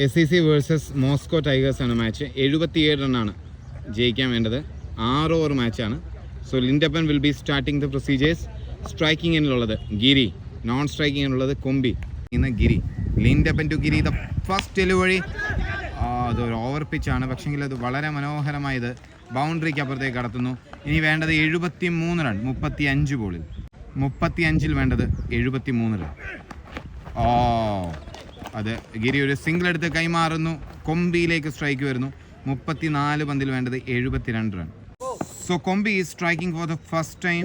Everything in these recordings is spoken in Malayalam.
S C C versus Moscow ടൈഗേഴ്സാണ് match എഴുപത്തിയേഴ് റണ്ണാണ് ജയിക്കാൻ വേണ്ടത്. ആറ് over മാച്ചാണ് so Lindappan will be starting the procedures സ്ട്രൈക്കിങ്ങിനുള്ളത് Giri non സ്ട്രൈക്കിങ്ങിനുള്ളത് കൊമ്പി. ഇന്ന് Giri. Lindappan to Giri the first delivery അതൊരു ഓവർ പിച്ചാണ് പക്ഷെങ്കിൽ അത് വളരെ മനോഹരമായത് ബൗണ്ടറിക്ക് അപ്പുറത്തേക്ക് കടത്തുന്നു. ഇനി വേണ്ടത് എഴുപത്തി മൂന്ന് റൺ മുപ്പത്തി അഞ്ച് ബോളിൽ മുപ്പത്തി അഞ്ചിൽ വേണ്ടത് എഴുപത്തി മൂന്ന് റൺ ഓ അത് ഗിരി ഒരു സിംഗിൾ എടുത്ത് കൈമാറുന്നു. കൊമ്പിയിലേക്ക് സ്ട്രൈക്ക് വരുന്നു. മുപ്പത്തിനാല് പന്തിൽ വേണ്ടത് എഴുപത്തിരണ്ട് run so Kombi is striking for the first time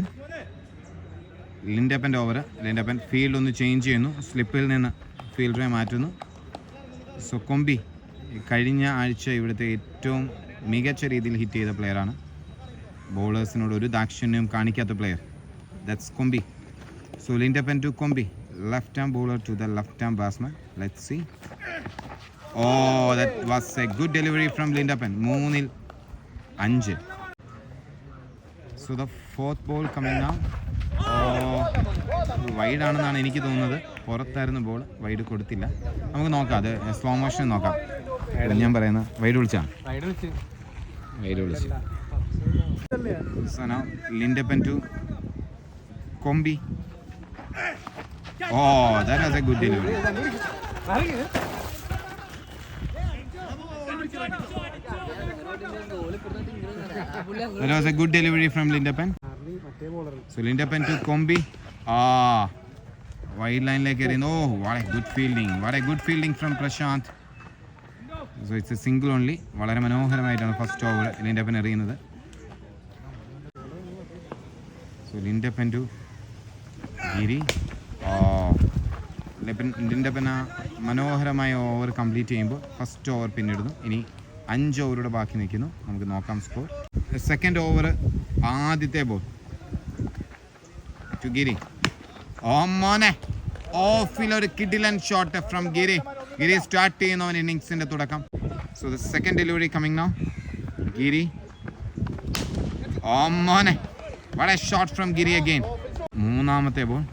ലിൻഡപ്പന്റെ over Lindappan field ഒന്ന് ചേഞ്ച് ചെയ്യുന്നു. സ്ലിപ്പിൽ നിന്ന് ഫീൽഡറെ മാറ്റുന്നു. സോ കൊമ്പി കഴിഞ്ഞ ആഴ്ച ഇവിടുത്തെ ഏറ്റവും മികച്ച രീതിയിൽ ഹിറ്റ് ചെയ്ത പ്ലെയറാണ് ബോളേഴ്സിനോട് ഒരു ദാക്ഷിണ്യം കാണിക്കാത്ത player that's Kombi. So Lindappan to Kombi. Left arm bowler to the left arm batsman let see oh that was a good delivery from Lindappan മൂന്നിൽ അഞ്ച് so the fourth ball coming ആ വൈഡ് ആണെന്നാണ് എനിക്ക് തോന്നുന്നത്. പുറത്തായിരുന്നു ബോൾ വൈഡ് കൊടുത്തില്ല. നമുക്ക് നോക്കാം. അത് സ്ലോ മോഷൻ നോക്കാം. ഞാൻ പറയുന്നത്. വൈഡ് വിളിച്ചാണ് വൈഡ് വിളിച്ചു. So now. Lindepen to Kombi. Oh, that was a good delivery. That was a good delivery from Lindepen. So Lindepen to Kombi. Ah, wide line like എറിയുന്നു ഓ വളരെ ഗുഡ് ഫീൽഡിങ് വളരെ good fielding from Prashanth so it's a single only വളരെ മനോഹരമായിട്ടാണ് ഫസ്റ്റ് ഓവർ ലിൻഡപ്പൻ എറിയുന്നത് സോ ലിൻഡപ്പൻ ടു ഗിരി ഓ പിന്നെ മനോഹരമായ ഓവർ കംപ്ലീറ്റ് ചെയ്യുമ്പോൾ ഫസ്റ്റ് ഓവർ പിന്നിടുന്നു. ഇനി അഞ്ച് ഓവറുടെ ബാക്കി നിൽക്കുന്നു. നമുക്ക് നോക്കാം സ്കോർ. സെക്കൻഡ് ഓവർ ആദ്യത്തെ ബോൾ. ടു ഗിരി ഓ മോനെ. ഓഫിൽ ഒരു കിഡിലൻ shot from Giri Giri start ചെയ്യുന്നവൻ ഇന്നിങ്സിന്റെ തുടക്കം. So the second delivery coming no Giri oh മോനെ. വളരെ ഷോട്ട് ഫ്രം ഗിരി അഗെയിൻ മൂന്നാമത്തെ ബോൾ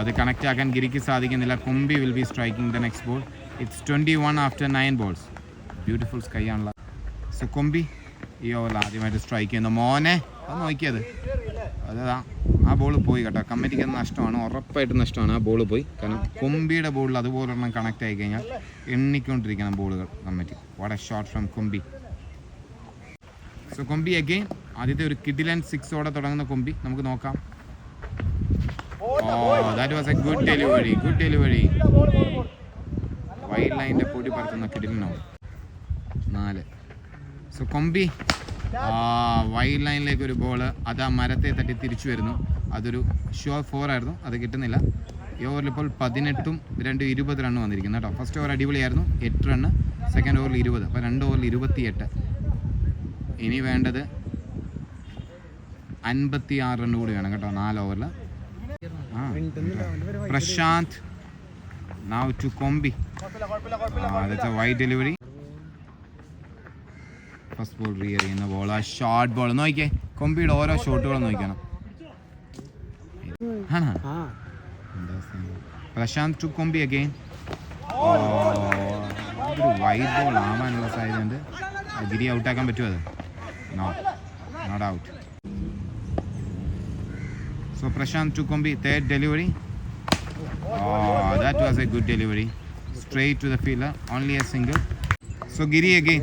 അത് കണക്റ്റ് ആക്കാൻ ഗിരിക്ക് സാധിക്കുന്നില്ല. കുമ്പി will be striking the next ball it's twenty one after nine balls beautiful sky ആണല്ലോ. സോ കൊമ്പി ഈ ഓവറിൽ ആദ്യമായിട്ട് സ്ട്രൈക്ക് ചെയ്യുന്നു. മോനെ അത് നോക്കിയത്. അതാ ആ ബോൾ പോയി കേട്ടോ. കമ്മിറ്റിക്ക് അത് നഷ്ടമാണ്. ഉറപ്പായിട്ട് നഷ്ടമാണ് ആ ബോൾ പോയി. കാരണം കൊമ്പിയുടെ ബോളിൽ അതുപോലൊരെണ്ണം കണക്റ്റ് ആയി കഴിഞ്ഞാൽ എണ്ണിക്കൊണ്ടിരിക്കണം ബോളുകൾ committee. What a shot from Kombi so Kombi again ആദ്യത്തെ ഒരു കിഡിലൻ സിക്സോടെ തുടങ്ങുന്ന കൊമ്പി നമുക്ക് നോക്കാം. ഓ that was a good delivery good delivery wide ലൈന്റെ പൊടി പറത്തുന്ന കിടിലുണ്ടാവും നാല്. സോ കൊമ്പി. ആ വൈഡ് ലൈനിലേക്ക് ഒരു ബോൾ അത് ആ മരത്തെ തട്ടി തിരിച്ചു വരുന്നു. അതൊരു ഷോ ഫോർ ആയിരുന്നു. അത് കിട്ടുന്നില്ല. ഈ ഓവറിൽ ഇപ്പോൾ പതിനെട്ടും രണ്ട് ഇരുപത് റണ്ണ് വന്നിരിക്കുന്നു കേട്ടോ. ഫസ്റ്റ് ഓവർ അടിപൊളിയായിരുന്നു. എട്ട് റണ്ണ് സെക്കൻഡ് ഓവറിൽ ഇരുപത്. അപ്പോൾ രണ്ട് ഓവറിൽ ഇരുപത്തിയെട്ട്. ഇനി വേണ്ടത് അൻപത്തി ആറ് റണ്ണ് കൂടി വേണം കേട്ടോ നാല് ഓവറിൽ Prashanth. Now to Kombi wide delivery first ball rear ചെയ്യുന്ന ബോൾ ആ ഷോർട്ട് ബോൾ നോക്കിയേ കൊമ്പിയുടെ ഓരോ ഷോട്ടുകളും നോക്കണം ആണോ? പ്രശാന്ത് ടു കൊമ്പി അഗെയിൻ ഒരു വൈറ്റ് ബോൾ ആവാനുള്ള സാധ്യതയുണ്ട് ഗിരി ഔട്ടാക്കാൻ പറ്റുമോ അത്? Not not out so Prashanth to Kombi third delivery that was a good delivery straight to the fielder only a single so Giri again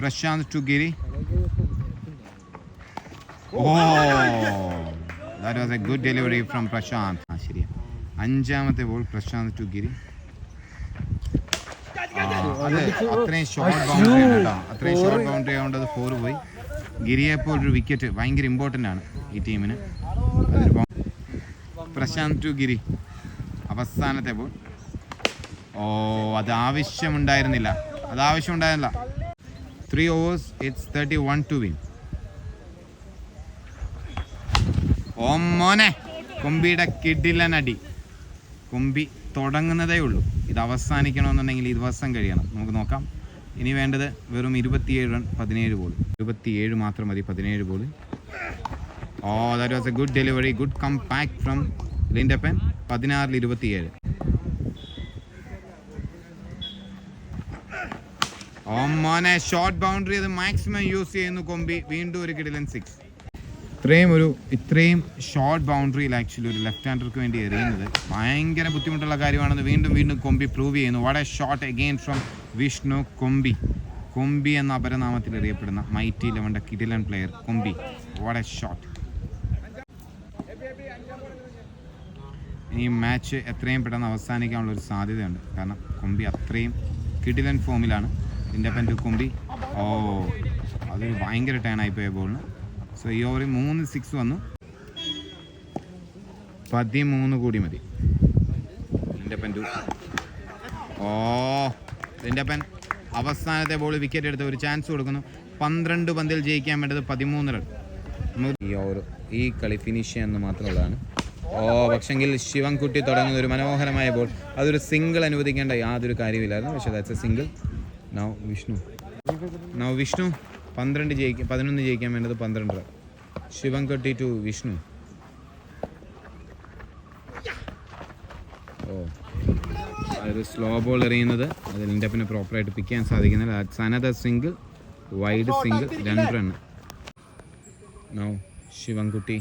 Prashanth to Giri oh that was a good delivery from Prashanth ആ ശരിയാ അഞ്ചാമത്തെ ബോൾ പ്രശാന്ത് ടു ഗിരി അത്. അത്രയും ഷോർട്ട് ബൗണ്ടറി ആണ് കേട്ടോ. അത്രയും ഷോർട്ട് ബൗണ്ടറി ആയതുകൊണ്ട് അത് ഫോർ പോയി. ഗിരിയെപ്പോൾ ഒരു വിക്കറ്റ് ഭയങ്കര ഇമ്പോർട്ടന്റ് ആണ് ഈ ടീമിന് പ്രശാന്ത് ഗിരി. അവസാനത്തെ ബോൾ. ഓ അത് ആവശ്യമുണ്ടായിരുന്നില്ല. അത് ആവശ്യമുണ്ടായിരുന്നില്ല. Three overs it's thirty one to win ഓ മോനെ. കൊമ്പിയുടെ കിടിലൻ അടി. കൊമ്പി തുടങ്ങുന്നതേ ഉള്ളൂ. ഇത് അവസാനിക്കണമെന്നുണ്ടെങ്കിൽ ഈ ദിവസം കഴിയണം. നമുക്ക് നോക്കാം. ഇനി വേണ്ടത് വെറും ഇരുപത്തിയേഴ് റൺ പതിനേഴ് ബോൾ ഇരുപത്തിയേഴ് മാത്രം മതി പതിനേഴ് ball oh that was a good delivery good come back from ലിൻഡപ്പൻ പതിനാറിൽ ഇരുപത്തിയേഴ്. ഓമോനെ ഷോർട്ട് ബൗണ്ടറി അത് മാക്സിമം യൂസ് ചെയ്യുന്നു കൊമ്പി. വീണ്ടും ഒരു കിടിലൻ സിക്സ് ഇത്രയും ഒരു ഇത്രയും ഷോർട്ട് ബൗണ്ടറിയിൽ ആക്ച്വലി ഒരു ലെഫ്റ്റ് ഹാൻഡർക്ക് വേണ്ടി എറിയുന്നത്. ഭയങ്കര ബുദ്ധിമുട്ടുള്ള കാര്യമാണെന്ന് വീണ്ടും വീണ്ടും കൊമ്പി പ്രൂവ് ചെയ്യുന്നു. വളരെ shot again from Vishnu Kombi. Kombi എന്ന അപരനാമത്തിൽ അറിയപ്പെടുന്ന മൈറ്റി ലെവന്റെ കിടിലൻ പ്ലെയർ കൊമ്പി. വളരെ ഷോട്ട് ഈ മാച്ച് എത്രയും പെട്ടെന്ന് അവസാനിക്കാനുള്ള ഒരു സാധ്യതയുണ്ട്. കാരണം കൊമ്പി അത്രയും കിടിലൻ ഫോമിലാണ് ഇൻഡിപെൻഡന്റ് കൊമ്പി. ഓ അതൊരു ഭയങ്കര ടേൺ പോയ ബോളിന് സോ ഈ ഓവറിൽ മൂന്ന് സിക്സ് വന്നു. പതിമൂന്ന് കൂടി മതി. ഇൻഡിപെൻഡു ഓ ഇൻഡിപെൻ അവസാനത്തെ ബോൾ വിക്കറ്റ് എടുത്ത് ഒരു ചാൻസ് കൊടുക്കുന്നു. പന്ത്രണ്ട് പന്തിൽ ജയിക്കാൻ വേണ്ടത് പതിമൂന്ന് റൺ ഈ ഓവർ ഈ കളി ഫിനിഷ് ചെയ്യാമെന്ന് മാത്രമുള്ളതാണ്. ഓ പക്ഷെങ്കിൽ ശിവൻകുട്ടി തുടങ്ങുന്ന ഒരു മനോഹരമായ ബോൾ അതൊരു സിംഗിൾ അനുവദിക്കേണ്ട യാതൊരു കാര്യമില്ലായിരുന്നു. പക്ഷേ that's a single now Vishnu now Vishnu പന്ത്രണ്ട് ജയിക്കാൻ പതിനൊന്ന് ജയിക്കാൻ വേണ്ടത് പന്ത്രണ്ട്. ശിവൻകുട്ടി ടു വിഷ്ണു ഓ അതായത് സ്ലോ ബോൾ എറിയുന്നത്. അതിൽ എന്റെ പിന്നെ പ്രോപ്പറായിട്ട് പിക്ക് ചെയ്യാൻ സാധിക്കുന്നില്ല. സനത സിംഗിൾ വൈഡ് സിംഗിൾ രണ്ട് run now Shivankutty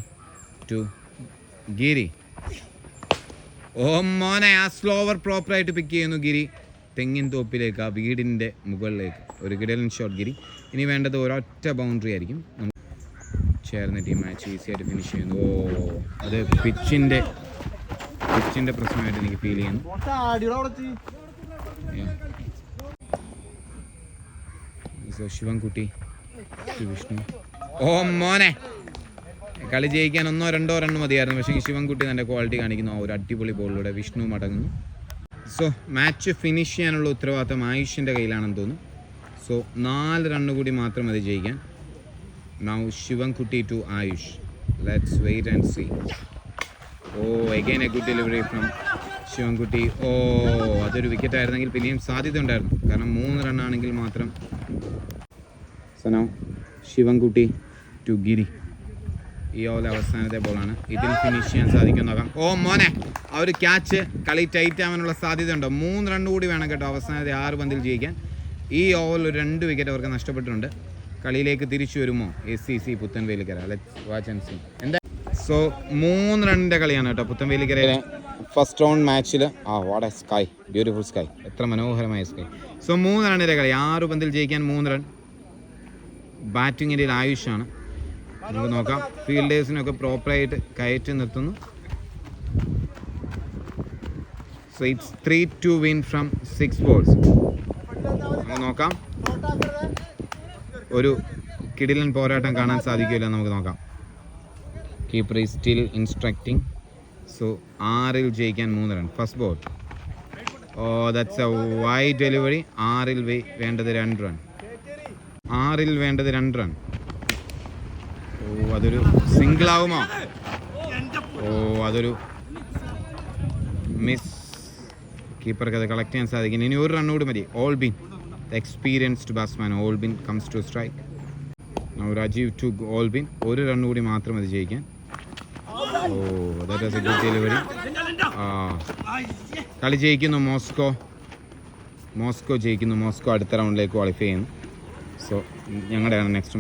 to Giri. ഓ മോനെ ആ സ്ലോവർ പ്രോപ്പറായിട്ട് പിക്ക് ചെയ്യുന്നു ഗിരി. തെങ്ങിൻ തോപ്പിലേക്ക് ആ വീടിന്റെ മുകളിലേക്ക്. ഒരു കിടലൻ ഷോട്ട് ഗിരി. ഇനി വേണ്ടത് ഒരൊറ്റ ബൗണ്ടറി ആയിരിക്കും. ചേർന്ന ടീം മാച്ച് ഈസി ആയിട്ട് ഫിനിഷ് ചെയ്യുന്നു. ഓ അത് പിച്ചിന്റെ പിച്ചിന്റെ പ്രശ്നമായിട്ട് എനിക്ക് ഫീൽ ചെയ്യുന്നു. ശിവൻകുട്ടി വിഷ്ണു. ഓ മോനെ. കളി ജയിക്കാൻ ഒന്നോ രണ്ടോ റണ്ണ് മതിയായിരുന്നു. പക്ഷേ ശിവൻകുട്ടി തന്റെ ക്വാളിറ്റി കാണിക്കുന്നു. ആ ഒരു അടിപൊളി ബോളിലൂടെ വിഷ്ണു മടങ്ങുന്നു. സോ മാച്ച് ഫിനിഷ് ചെയ്യാനുള്ള ഉത്തരവാദിത്തം ആയുഷിന്റെ കയ്യിലാണെന്ന് തോന്നുന്നു. സോ നാല് റണ്ണ് കൂടി മാത്രം മതി ജയിക്കാൻ. Now Shivankutty to Ayush. Let's wait and see oh again a good delivery from Shivankutty. ഓ അതൊരു വിക്കറ്റ് ആയിരുന്നെങ്കിൽ പിന്നെയും സാധ്യത ഉണ്ടായിരുന്നു. കാരണം മൂന്ന് റണ്ണാണെങ്കിൽ മാത്രം. സനോ ശിവൻകുട്ടി ടു ഗിരി ഈ ഓവർ അവസാനത്തെ ബോളാണ് ഇതിൽ ഫിനിഷ് ചെയ്യാൻ സാധിക്കും നോക്കാം. ഓ മോനെ ആ ഒരു ക്യാച്ച് കളി ടൈറ്റ് ആവാനുള്ള സാധ്യതയുണ്ടോ മൂന്ന് റൺ കൂടി വേണം കേട്ടോ അവസാനത്തെ ആറ് പന്തിൽ ജയിക്കാൻ. ഈ ഓവറിൽ ഒരു രണ്ട് വിക്കറ്റ് അവർക്ക് നഷ്ടപ്പെട്ടിട്ടുണ്ട്. കളിയിലേക്ക് തിരിച്ചു വരുമോ? S C C Puthenvelikkara. Let's watch and see എന്താ? സോ മൂന്ന് റണ്ണിന്റെ കളിയാണ് കേട്ടോ പുത്തൻവേലിക്കരയിലെ ഫസ്റ്റ് റൗണ്ട് മാച്ചിൽ ആ what a sky beautiful sky എത്ര മനോഹരമായ സ്കൈ സോ മൂന്ന് റണ്ണിന്റെ കളി ആറ് പന്തിൽ ജയിക്കാൻ മൂന്ന് റൺ ബാറ്റിങ്ങിന്റെ ആയുഷാണ്. നമുക്ക് നോക്കാം. ഫീൽഡേഴ്സിനൊക്കെ പ്രോപ്പറായിട്ട് കയറ്റി നിർത്തുന്നു. So it's three to win from six balls നോക്കാം. ഒരു കിടിലൻ പോരാട്ടം കാണാൻ സാധിക്കില്ല നമുക്ക് നോക്കാം. Keeper is still instructing so ആറിൽ ജയിക്കാൻ മൂന്ന് run first ball oh that's a wide delivery ആറിൽ വേണ്ടത് രണ്ട് റൺ ആറിൽ വേണ്ടത് രണ്ട് റൺ ഓ അതൊരു സിംഗിൾ ആവുമോ ഓ അതൊരു മിസ് കീപ്പർക്ക് അത് കളക്ട് ചെയ്യാൻ സാധിക്കും ഇനി ഒരു റൺ കൂടി മതി. Albin experienced batsman Albin comes to strike Rajeev to Albin ഒരു റൺ കൂടി മാത്രം മതി ജയിക്കാൻ. ഓ that was a good delivery ആ. കളി ജയിക്കുന്നു. മോസ്കോ. മോസ്കോ ജയിക്കുന്നു. മോസ്കോ അടുത്ത റൗണ്ടിലേക്ക് ക്വാളിഫൈ ചെയ്യുന്നു. സോ ഞങ്ങളുടെയാണ് നെക്സ്റ്റ്